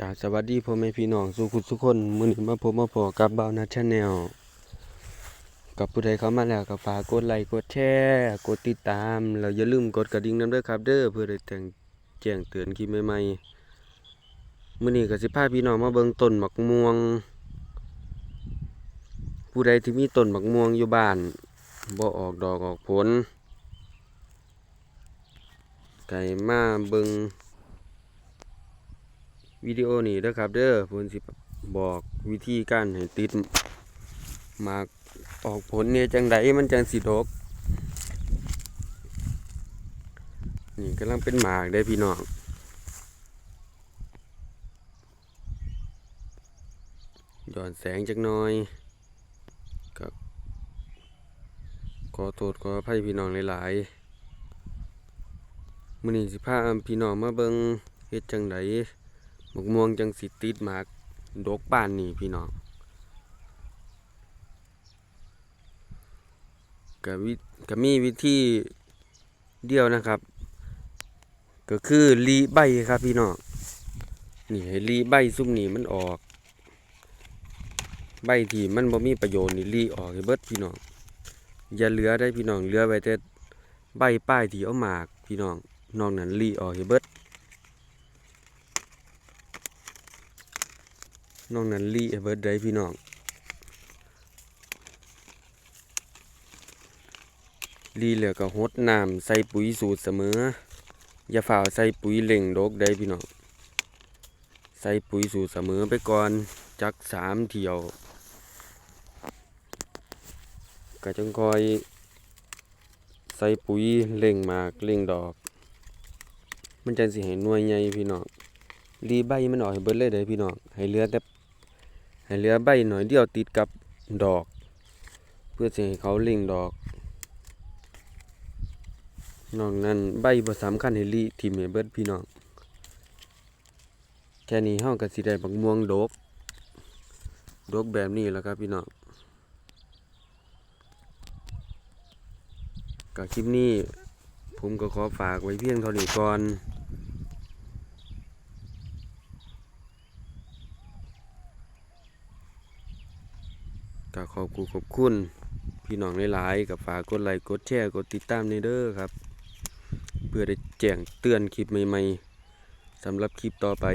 กาสวัสดีพ่อแม่พี่น้องสุขุทุกคนมื้อนี้มาพบมาพอกับบ่าวนัทชาแนลกับผู้ใดเข้ามาแล้วก็ฝากกดไลค์กดแชร์กดติดตามแล้วอย่าลืมกดกระดิ่งนำเด้อครับ เด้อเพื่อได้แจ้งแจ้งเตือนคลิปใหม่ๆมื้อนี้ก็สิพาพี่น้องมาเบิ่งต้นมักม่วง ผู้ใดที่มีต้นมักม่วงอยู่บ้านบ่ออกดอกออกผลไก่มาเบิ่ง วิดีโอนี้เด้อครับ เด้อผมสิบอกวิธีการให้ติดหมากออกผลเนี่ยจังไดมันจังสิดก นี่กำลังเป็นหมากได้พี่น้องย้อนแสงจักน่อยกับขอโทษขออภัยพี่น้องหลายๆมื้อนี้สิพาพี่น้องมาเบิ่งเฮ็ดจังได มะม่วงจังสิติดหมากดกบ้านนี่พี่น้องก็วิก็มีวิธีเดียวนะครับ ก็คือรีใบครับพี่น้องนี่ให้รีใบซุ่มนี่มันออก ใบที่มันบ่มีประโยชน์นี่รีออกให้เบิดพี่น้องอย่าเหลือได้พี่น้องเหลือไว้แต่ใบป้ายที่เอาหมากพี่น้องนอกนั้นรีออกให้เบิด น้องนันลีเบิร์ดได้พี่น้องลีเหลือก็หดน้ำใส่ปุ๋ยสูตรเสมอ อย่าฝ่าวใส่ปุ๋ยเล่งดกได้พี่น้องใส่ปุ๋ยสูตรเสมอไปก่อนจักสามเที่ยวก็จงคอยใส่ปุ๋ยเล่งหมากเล่งดอก มันจังสิให้หน่วยใหญ่พี่น้องรีใบมันออกให้เบิดเลยเด้พี่น้องให้เหลือแต่ ให้เหลือใบหน่อยเดียวติดกับดอก เพื่อจะให้เขาเล่งดอก นอกนั้นใบบ่สำคัญให้รีทิ่มให้เบิดพี่น้อง แค่นี้เฮาก็สิได้บักม่วงดก ดกแบบนี้แล้วครับพี่น้องกับคลิปนี้ ผมก็ขอฝากไว้เพียงเท่านี้ก่อน ก็ขอบคุณขอบคุณ พี่น้องหลายๆกับฝากกดไลค์กดแชร์กดติดตามในเด้อครับ เพื่อได้แจ้งเตือนคลิปใหม่ๆสำหรับคลิปต่อไป